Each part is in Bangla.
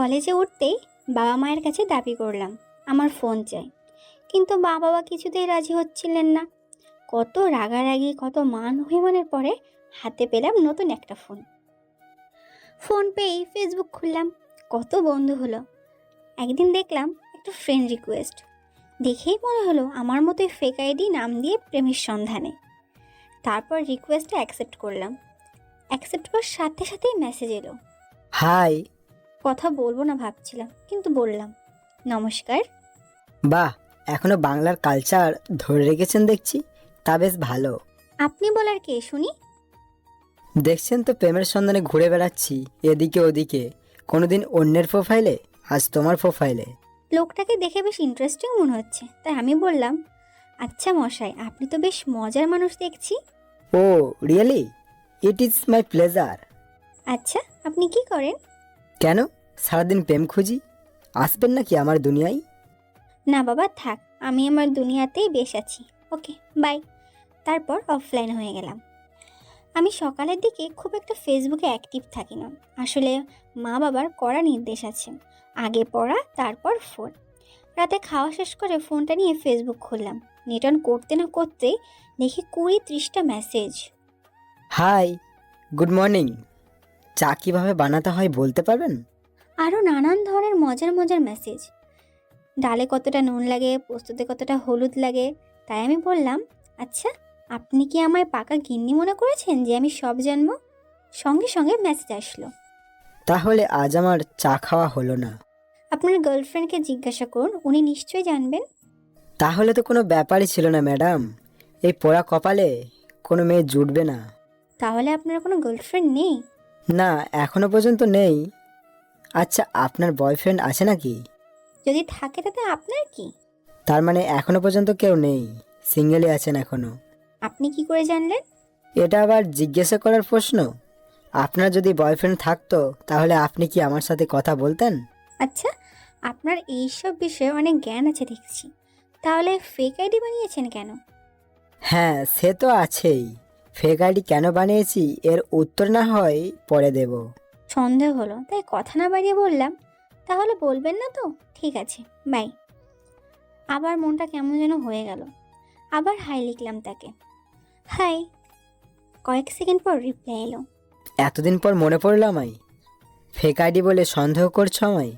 কলেজে উঠতেই বাবা মায়ের কাছে দাবি করলাম, আমার ফোন চাই। কিন্তু মা বাবা কিছুতেই রাজি হচ্ছিলেন না। কত রাগারাগি, কত মান অভিমানের পরে হাতে পেলাম নতুন একটা ফোন। ফোন পেয়েই ফেসবুক খুললাম, কত বন্ধু হলো। একদিন দেখলাম একটা ফ্রেন্ড রিকোয়েস্ট দেখেই মনে হলো আমার মতোই ফেক আইডি নাম দিয়ে প্রেমের সন্ধানে। তারপর রিকোয়েস্টটা অ্যাকসেপ্ট করলাম। অ্যাকসেপ্ট করার সাথে সাথেই মেসেজ এলো। হাই কথা বলব না ভাবছিলাম কিন্তু বললাম নমস্কার। বাহ এখনও বাংলার কালচার ধরে রেখেছেন দেখছি তা বেশ ভালো। আপনি বলার কে শুনি? দেখছেন তো প্রেমের সন্ধানে ঘুরে বেড়াচ্ছি এদিকে ওদিকে। কোনোদিন অন্যের প্রোফাইলে আজ তোমার প্রোফাইলে। লোকটাকে দেখে বেশ ইন্টারেস্টিং মনে হচ্ছে তাই আমি বললাম আচ্ছা মশাই আপনি তো বেশ মজার মানুষ দেখছি। ও really it is my pleasure আচ্ছা আপনি কি করেন? কেন? সারাদিন প্রেম খুঁজি? আসবেন নাকি আমার দুনিয়ায়? না বাবা থাক। আমি আমার দুনিয়াতেই বেশ আছি। Okay bye. তারপর অফলাইন হয়ে গেলাম। আমি সকালের দিকে খুব একটা ফেসবুকে অ্যাক্টিভ থাকি না। আসলে মা বাবার কড়া নির্দেশ আছে। আগে পড়া তারপর ফোন রাতে খাওয়া শেষ করে ফোনটা নিয়ে ফেসবুক খুললাম। নেট অন করতে না করতে দেখি কুড়ি ত্রিশটা মেসেজ হাই গুড মর্নিং চা কীভাবে বানাতে হয় বলতে পারবেন? আরও নানান ধরনের মজার মজার মেসেজ ডালে কতটা নুন লাগে পোস্ততে কতটা হলুদ লাগে তাই আমি বললাম আচ্ছা আপনি কি আমায় পাকা গিন্নি মনে করেছেন যে আমি সব জানব? সঙ্গে সঙ্গে মেসেজ আসলো। তাহলে আজ আমার চা খাওয়া হলো না। আপনার গার্লফ্রেন্ডকে জিজ্ঞাসা করুন উনি নিশ্চয়ই জানবেন। তাহলে তো কোনো ব্যাপারই ছিল না ম্যাডাম এই পোড়া কপালে কোনো মেয়ে জুটবে না। তাহলে আপনার কোনো গার্লফ্রেন্ড নেই? না এখনও পর্যন্ত নেই। আচ্ছা আপনার বয়ফ্রেন্ড আছে নাকি? যদি থাকে তাতে আপনার কি? তার মানে এখনও পর্যন্ত কেউ নেই সিঙ্গেলই আছেন এখনও। আপনি কি করে জানলেন? এটা আবার জিজ্ঞাসা করার প্রশ্ন। আপনার যদি বয়ফ্রেন্ড থাকতো তাহলে আপনি কি আমার সাথে কথা বলতেন? আচ্ছা আপনার এইসব বিষয়ে অনেক জ্ঞান আছে দেখছি। তাহলে ফেক আইডি বানিয়েছেন কেন? হ্যাঁ সে তো আছেই। ফেক আইডি কেন বানিয়েছি? এর উত্তর না হয় পরে দেব। সন্দেহ হলো। তাই কথা না বাড়িয়ে বললাম তাহলে বলবেন না তো? ঠিক আছে বাই। আবার মনটা কেমন যেন হয়ে গেল। আবার হাই লিখলাম তাকে। হাই। কয়েক সেকেন্ড পর রিপ্লাই এলো। এতদিন পর মনে পড়ল আমায়। ফেক আইডি বলে সন্দেহ করছ আমায়?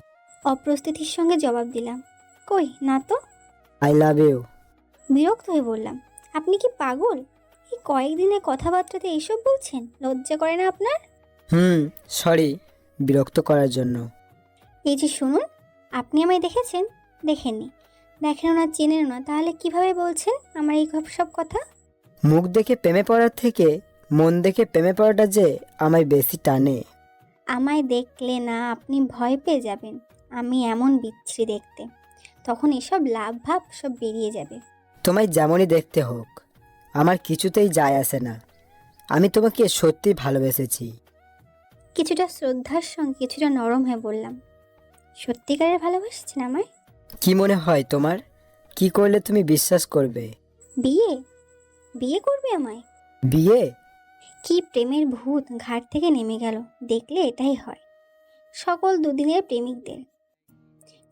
অপ্রস্তুতির সঙ্গে জবাব দিলাম। কই না তো? আই লাভ ইউ বিরক্ত হয়ে বললাম আপনি কি পাগল? এই কয়েকদিনের কথাবার্তাতে এইসব বলছেন? লজ্জা করে না আপনার? হুম সরি বিরক্ত করার জন্য। এই যে শুনুন আপনি আমায় দেখেছেন? দেখেননি। দেখেন না চেনেনও না তাহলে কীভাবে বলছেন আমার এই সব কথা? মুখ দেখে প্রেমে পড়ার থেকে মন দেখে প্রেমে পড়াটা যে আমায় বেশি টানে। আমায় দেখলে না আপনি ভয় পেয়ে যাবেন। আমি এমন বিচ্ছিরি দেখতে। তখন এসব লাভ ভাব সব বেরিয়ে যাবে। তোমায় যেমনই দেখতে হোক। আমার কিছুতেই যায় আসে না। আমি তোমাকে সত্যি ভালোবেসেছি। কিছুটা শ্রদ্ধার সঙ্গে কিছুটা নরম হয়ে বললাম সত্যিকারের ভালোবাসছেন আমায়? কি মনে হয় তোমার? কি করলে তুমি বিশ্বাস করবে? বিয়ে? বিয়ে করবে আমায়? বিয়ে? কি প্রেমের ভূত ঘাট থেকে নেমে গেল দেখলে এটাই হয়। সকল দুদিনের প্রেমিকদের।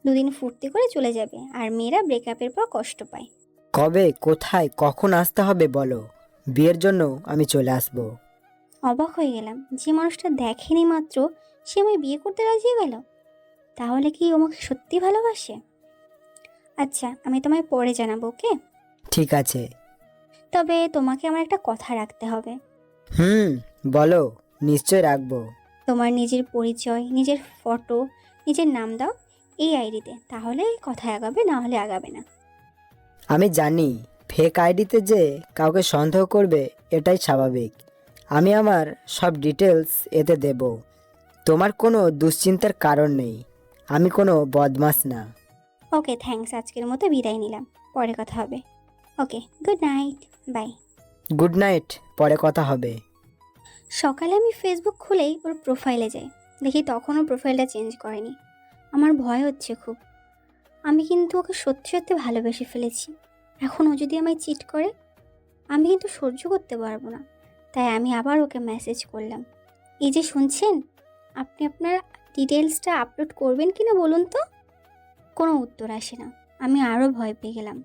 দুদিন ফুর্তি করে চলে যাবে আর মেয়েরা ব্রেকআপের পর কষ্ট পায়। কবে কোথায় কখন আসতে হবে বলো। বিয়ের জন্য আমি চলে আসব। অবাক হয়ে গেলাম। যে মানুষটা দেখেনি মাত্র সে আমায় বিয়ে করতে রাজি গেল? তাহলে কি ও আমাকে সত্যি ভালোবাসে? আচ্ছা আমি তোমায় পরে জানাব ওকে? ঠিক আছে। তবে তোমাকে আমার একটা কথা রাখতে হবে। হুম বলো নিশ্চয় রাখব। তোমার নিজের পরিচয় নিজের ফটো নিজের নাম দাও এই আইডিতে। তাহলে কথা আগাবে না হলে আগাবে না। আমি জানি ফেক আইডিতে যে কাউকে সন্দেহ করবে এটাই স্বাভাবিক। আমি আমার সব ডিটেলস এতে দেব। তোমার কোনো দুশ্চিন্তার কারণ নেই। আমি কোনো বদমাস না। ওকে থ্যাঙ্কস আজকের মতো বিদায় নিলাম। পরে কথা হবে। Okay good night bye good night পরে কথা হবে। সকালে আমি ফেসবুক খুলেই ওর প্রোফাইলে যাই। দেখি তখনও প্রোফাইলটা চেঞ্জ করেনি। আমার ভয় হচ্ছে খুব। আমি কিন্তু ওকে সত্যি সত্যি ভালোবেসে ফেলেছি। এখন ও যদি আমায় চিট করে, আমি কিন্তু সহ্য করতে পারব না। তাই আমি আবার ওকে মেসেজ করলাম। এই যে শুনছেন? আপনি আপনার ডিটেলসটা আপলোড করবেন কি না বলুন তো? কোনো উত্তর আসে না। আমি আরও ভয় পেয়ে গেলাম।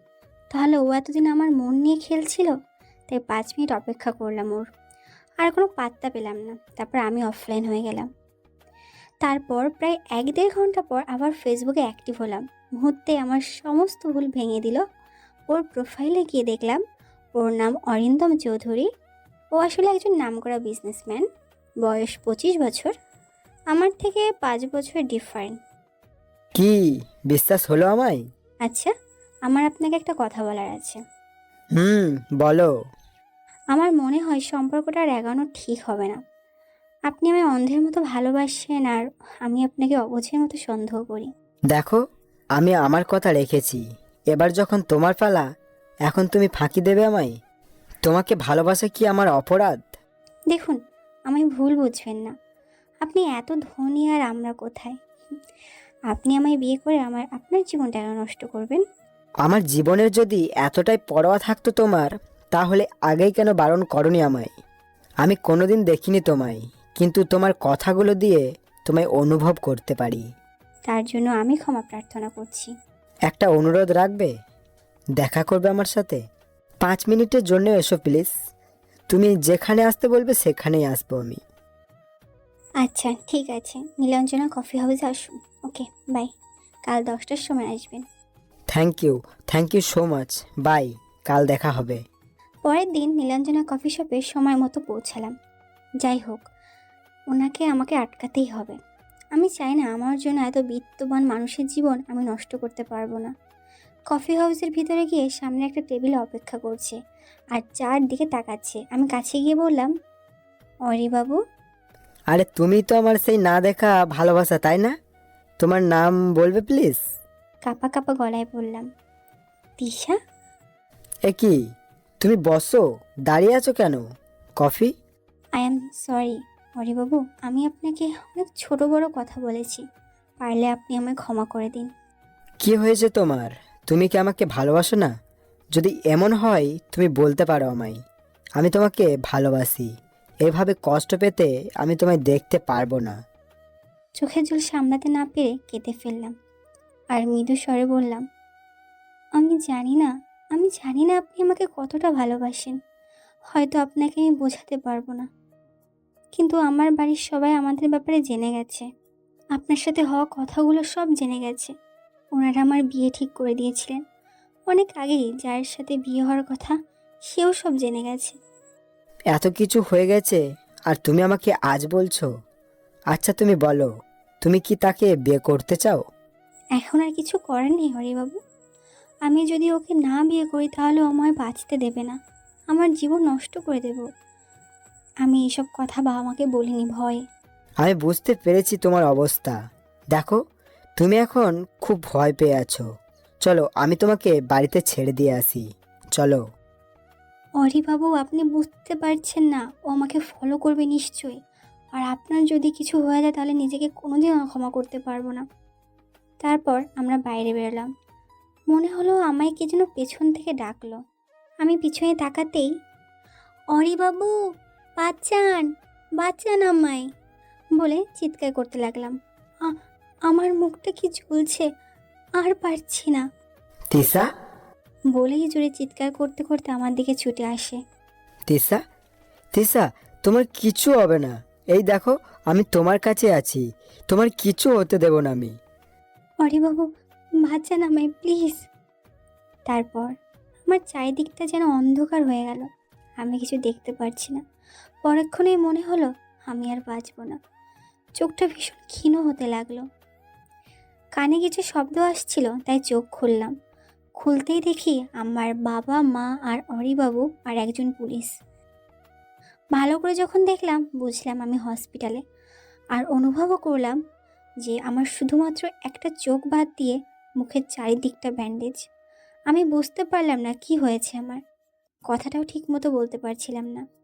তাহলে ও এতদিন আমার মন নিয়ে খেলছিল, তাই পাঁচ মিনিট অপেক্ষা করলাম ওর। আর কোনো পাত্তা পেলাম না। তারপর আমি অফলাইন হয়ে গেলাম। তারপর প্রায় এক দেড় ঘণ্টা পর আবার ফেসবুকে অ্যাক্টিভ হলাম। মুহূর্তে আমার সমস্ত ভুল ভেঙে দিল। ওর প্রোফাইলে গিয়ে দেখলাম ওর নাম অরিন্দম চৌধুরী। ও আসলে একজন নামকরা বিজনেসম্যান বয়স পঁচিশ বছর। আমার থেকে পাঁচ বছর ডিফারেন্ট কি? বিশ্বাস হলো আমায়? আচ্ছা আমার আপনাকে একটা কথা বলার আছে। হুম বলো। আমার মনে হয় সম্পর্কটা আর এগানো ঠিক হবে না। আপনি আমায় অন্ধের মতো ভালোবাসেন আর আমি আপনাকে অবুঝের মতো সন্দেহ করি। দেখো আমি আমার কথা রেখেছি। এবার যখন তোমার পালা এখন তুমি ফাঁকি দেবে আমায়? তোমাকে ভালোবাসা কি আমার অপরাধ? দেখুন আমায় ভুল বুঝবেন না। আপনি এত ধনী আর আমরা কোথায়? আপনি আমায় বিয়ে করে আমার আপনার জীবনটা কেন নষ্ট করবেন? আমার জীবনের যদি এতটাই পরোয়া থাকতো তোমার তাহলে আগেই কেন বারণ করনি আমায়? আমি কোনোদিন দেখিনি তোমায় কিন্তু তোমার কথাগুলো দিয়ে তোমায় অনুভব করতে পারি। তার জন্য আমি ক্ষমা প্রার্থনা করছি। একটা অনুরোধ রাখবে? দেখা করবে আমার সাথে? পাঁচ মিনিটের জন্য এসো প্লিজ। তুমি যেখানে আসতে বলবে সেখানেই আসব আমি। আচ্ছা ঠিক আছে। নীলাঞ্জনা কফি হাউসে আসুন। Okay bye. কাল দশটার সময় আসবেন। Thank you thank you so much bye কাল দেখা হবে। পরের দিন নীলাঞ্জনা কফি শপে সময় মতো পৌঁছালাম। যাই হোক ওনাকে আমাকে আটকাতেই হবে। আমি চাই না আমার জন্য এত বিত্তবান মানুষের জীবন আমি নষ্ট করতে পারব না। কফি হাউসের ভিতরে গিয়ে সামনে একটা টেবিলে অপেক্ষা করছে আর চারদিকে তাকাচ্ছে। আমি কাছে গিয়ে বললাম অরি বাবু। আরে তুমি তো আমার সেই না দেখা ভালোবাসা তাই না? তোমার নাম বলবে প্লিজ? কাপা কাপা গলায় বললাম তিশা? এ কি? তুমি বসো দাঁড়িয়ে আছো কেন? Coffee? I am sorry Haribabu আমি আপনাকে অনেক ছোট বড় কথা বলেছি। পারলে আপনি আমায় ক্ষমা করে দিন। কি হয়েছে তোমার? তুমি কি আমাকে ভালোবাসো না? যদি এমন হয় তুমি বলতে পারো আমায়। আমি তোমাকে ভালোবাসি। এভাবে কষ্ট পেতে আমি তোমায় দেখতে পারব না। চোখের জল সামলাতে না পেরে কেঁদে ফেললাম। আর মৃদু স্বরে বললাম আমি জানি না আমি জানি না আপনি আমাকে কতটা ভালোবাসেন। হয়তো আপনাকে আমি বোঝাতে পারব না। কিন্তু আমার বাড়ির সবাই আমাদের ব্যাপারে জেনে গেছে। আপনার সাথে হওয়া কথাগুলো সব জেনে গেছে। ওনারা আমার বিয়ে ঠিক করে দিয়েছিলেন। অনেক আগেই যার সাথে বিয়ে হওয়ার কথা সেও সব জেনে গেছে। এত কিছু হয়ে গেছে আর তুমি আমাকে আজ বলছো। আচ্ছা তুমি বলো তুমি কি তাকে বিয়ে করতে চাও? এখন আর কিছু করার নেই হরিবাবু। আমি যদি ওকে না বিয়ে করি তাহলে আমায় বাঁচতে দেবে না। আমার জীবন নষ্ট করে দেব আমি এইসব কথা বাবা মাকে বলিনি ভয়। আমি বুঝতে পেরেছি তোমার অবস্থা। দেখো তুমি এখন খুব ভয় পেয়ে আছো। চলো আমি তোমাকে বাড়িতে ছেড়ে দিয়ে আসি। চলো। হরিবাবু আপনি বুঝতে পারছেন না। ও আমাকে ফলো করবে নিশ্চয়ই। আর আপনার যদি কিছু হয়ে যায় তাহলে নিজেকে কোনোদিন ক্ষমা করতে পারব না। তারপর আমরা বাইরে বেরোলাম। মনে হলো আমায় কে যেন পেছন থেকে ডাকলো। আমি পিছনে তাকাতেই অরিবাবু বাচ্চান বাচ্চান আমায় বলে চিৎকার করতে লাগলাম। আমার মুখটা কি ঝুলছে আর পারছি না। তিসা? বলেই জোরে চিৎকার করতে করতে আমার দিকে ছুটে আসে। তিসা? তিসা তোমার কিছু হবে না। এই দেখো আমি তোমার কাছে আছি। তোমার কিছু হতে দেব না আমি। অরে বাবু বাঁচান আমায় প্লিজ। তারপর আমার চারিদিকটা যেন অন্ধকার হয়ে গেল। আমি কিছু দেখতে পারছি না। পরক্ষণেই মনে হলো, আমি আর বাঁচবো না। চোখটা ভীষণ ক্ষীণ হতে লাগল। কানে কিছু শব্দ আসছিল, তাই চোখ খুললাম। খুলতেই দেখি আমার বাবা, মা আর অরিবাবু আর একজন পুলিশ। ভালো করে যখন দেখলাম, বুঝলাম আমি হসপিটালে। আর অনুভবও করলাম যে আমার শুধুমাত্র একটা চোখ বাদ দিয়ে মুখের চারিদিকটা ব্যান্ডেজ আমি বুঝতে পারলাম না কি হয়েছে আমার। কথাটাও ঠিক মতো বলতে পারছিলাম না।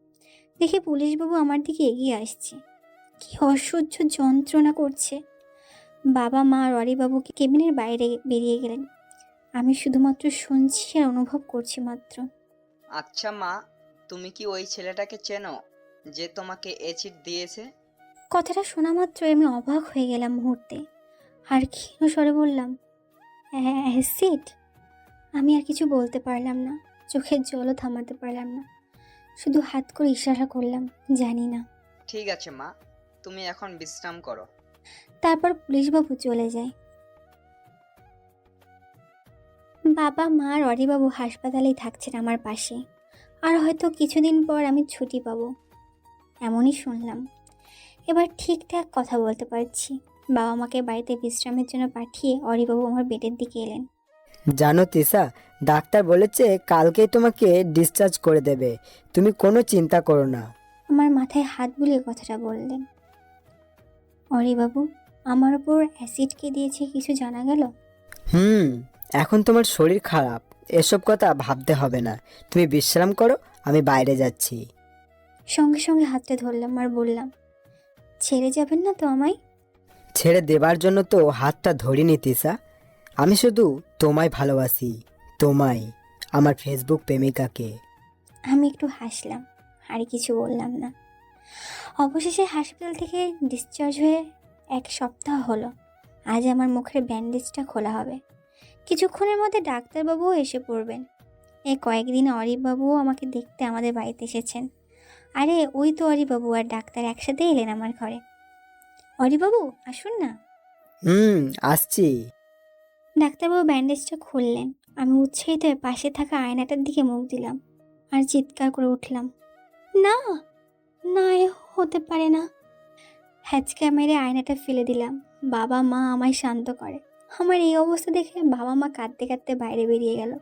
দেখে পুলিশবাবু আমার দিকে এগিয়ে আসছে। কি অসহ্য যন্ত্রণা করছে। বাবা মা ররিবাবু কেবিনের বাইরে বেরিয়ে গেলেন। আমি শুধুমাত্র শুনছি আর অনুভব করছি মাত্র। আচ্ছা মা তুমি কি ওই ছেলেটাকে চেনো যে তোমাকে এ চিট দিয়েছে? কথাটা শোনা মাত্র আমি অবাক হয়ে গেলাম মুহূর্তে। আর ক্ষীণ স্বরে বললাম অ্যাসিড? আমি আর কিছু বলতে পারলাম না। চোখের জলও থামাতে পারলাম না। শুধু হাত করে ইশারা করলাম জানি না। ঠিক আছে মা। তুমি এখন বিশ্রাম করো। তারপর পুলিশবাবু চলে যায়। বাবা মা আর অরিবাবু হাসপাতালেই থাকছেন আমার পাশে। আর হয়তো কিছুদিন পর আমি ছুটি পাবো এমনই শুনলাম। এবার ঠিকঠাক কথা বলতে পারছি। বাবা মাকে বাড়িতে বিশ্রামের জন্য পাঠিয়ে অরিবাবু আমার বেডের দিকে এলেন। জানো তিসা ডাক্তার বলেছে কালকেই তোমাকে ডিসচার্জ করে দেবে। তুমি কোনো চিন্তা করো না। আমার মাথায় হাত বুলিয়ে কথাটা বললেন। অরিবাবু আমার ওপর অ্যাসিড কে দিয়েছে কিছু জানা গেল? হুম এখন তোমার শরীর খারাপ। এসব কথা ভাবতে হবে না। তুমি বিশ্রাম করো আমি বাইরে যাচ্ছি। সঙ্গে সঙ্গে হাতটা ধরলাম আর বললাম ছেড়ে যাবেন না তো আমায়? ছেড়ে দেবার জন্য তো হাতটা ধরিনি তিসা আমি শুধু তোমায় ভালোবাসি তোমায় আমার ফেসবুক প্রেমিকাকে। আমি একটু হাসলাম আর কিছু বললাম না। অবশেষে হাসপাতাল থেকে ডিসচার্জ হয়ে এক সপ্তাহ হলো। আজ আমার মুখের ব্যান্ডেজটা খোলা হবে। কিছুক্ষণের মধ্যে ডাক্তারবাবুও এসে পড়বেন। এই কয়েকদিন অরিবাবুও আমাকে দেখতে আমাদের বাড়িতে এসেছেন। আরে ওই তো অরিবাবু আর ডাক্তার একসাথে এলেন আমার ঘরে। অরিবাবু আসুন না। হুম আসছি। ডাক্তারবাবু ব্যান্ডেজটা খুললেন। আমি উৎসাহিত হয়ে পাশে থাকা আয়নাটার দিকে মুখ দিলাম আর চিৎকার করে উঠলাম না না এ হতে পারে না। হ্যাচকা মেরে আয়নাটা ফেলে দিলাম বাবা মা আমায় শান্ত করে। আমার এই অবস্থা দেখে বাবা মা কাঁদতে কাঁদতে বাইরে বেরিয়ে গেল।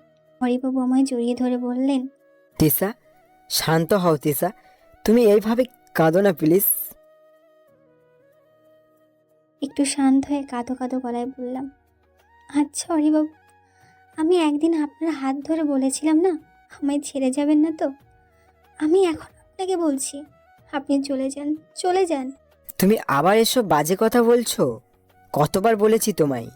হরিবাবু আমায় জড়িয়ে ধরে বললেন তিসা শান্ত হও তিসা তুমি এইভাবে কাঁদো না প্লিজ। একটু শান্ত হয়ে কাঁদো কাঁদো গলায় বললাম আচ্ছা হরিবাবু আমি একদিন আপনার হাত ধরে বলেছিলাম না আমায় ছেড়ে যাবেন না তো? আমি এখন আপনাকে বলছি আপনি চলে যান চলে যান। তুমি আবার এসব বাজে কথা বলছো? কতবার বলেছি তোমায়?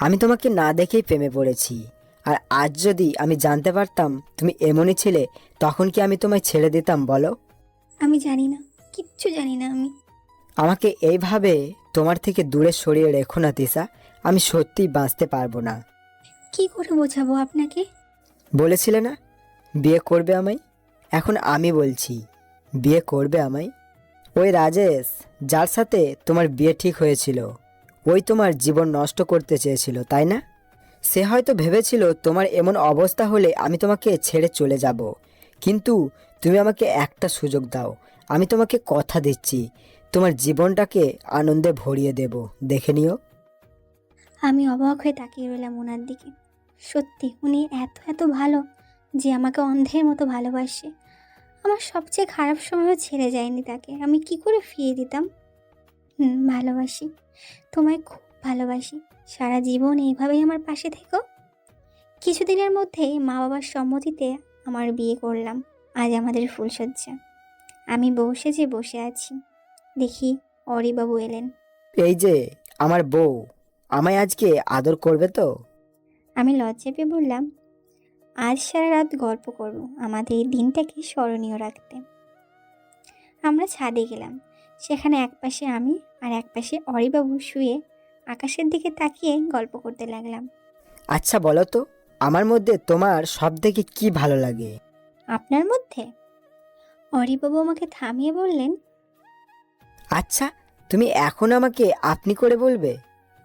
আমি তোমাকে না দেখেই প্রেমে পড়েছি আর আজ যদি আমি জানতে পারতাম তুমি এমনই ছিলে তখন কি আমি তোমায় ছেড়ে দিতাম বলো? আমি জানি না কিচ্ছু জানি না আমি। আমাকে এইভাবে তোমার থেকে দূরে সরিয়ে রেখো না তিসা আমি সত্যিই বাঁচতে পারব না। কি করে বোঝাবো আপনাকে? বলেছিলে না বিয়ে করবে আমায়? এখন আমি বলছি বিয়ে করবে আমায়? ওই রাজেশ যার সাথে তোমার বিয়ে ঠিক হয়েছিল ওই তোমার জীবন নষ্ট করতে চেয়েছিল তাই না? সে হয়তো ভেবেছিল তোমার এমন অবস্থা হলে আমি তোমাকে ছেড়ে চলে যাব। কিন্তু তুমি আমাকে একটা সুযোগ দাও আমি তোমাকে কথা দিচ্ছি তোমার জীবনটাকে আনন্দে ভরিয়ে দেব দেখে নিও। আমি অবাক হয়ে তাকিয়ে রইলাম ওনার দিকে। সত্যি, উনি এত এত ভালো যে আমাকে অন্ধের মতো ভালোবাসে। আমার সবচেয়ে খারাপ সময়ও ছেড়ে যায়নি তাকে। আমি কি করে ফিরিয়ে দিতাম? হুম, ভালোবাসি। তোমায় খুব ভালোবাসি। সারা জীবন এইভাবেই আমার পাশে থেকো। কিছুদিনের মধ্যেই মা বাবার সম্মতিতে আমার বিয়ে করলাম। আজ আমাদের ফুলসজ্জা আমি বসে যে বসে আছি। দেখি অরিবাবু এলেন। এই যে, আমার বউ। আমায় আজকে আদর করবে তো? আমি লজ্জা পেয়ে বললাম আজ সারা রাত গল্প করব আমাদের এই দিনটাকে স্মরণীয় রাখতে। আমরা ছাদে গেলাম সেখানে একপাশে আমি আর একপাশে অরিবাবু শুয়ে আকাশের দিকে তাকিয়ে গল্প করতে লাগলাম। আচ্ছা বলো তো আমার মধ্যে তোমার সব থেকে কি ভালো লাগে? আপনার মধ্যে? অরিবাবু আমাকে থামিয়ে বললেন আচ্ছা তুমি এখন আমাকে আপনি করে বলবে?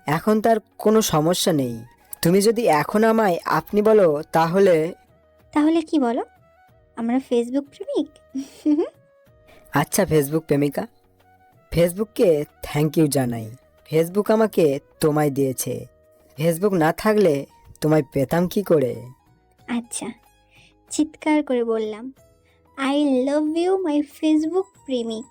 এখন তার কোনো সমস্যা নেই। তুমি যদি এখন আমায় আপনি বলো তাহলে? তাহলে কি বলো? আমরা ফেসবুক প্রেমিক? আচ্ছা ফেসবুক প্রেমিকা। ফেসবুককে থ্যাংক ইউ জানাই। ফেসবুক আমাকে তোমায় দিয়েছে। ফেসবুক না থাকলে তোমায় পেতাম কি করে? আচ্ছা চিৎকার করে বললাম I love you my Facebook প্রেমিক।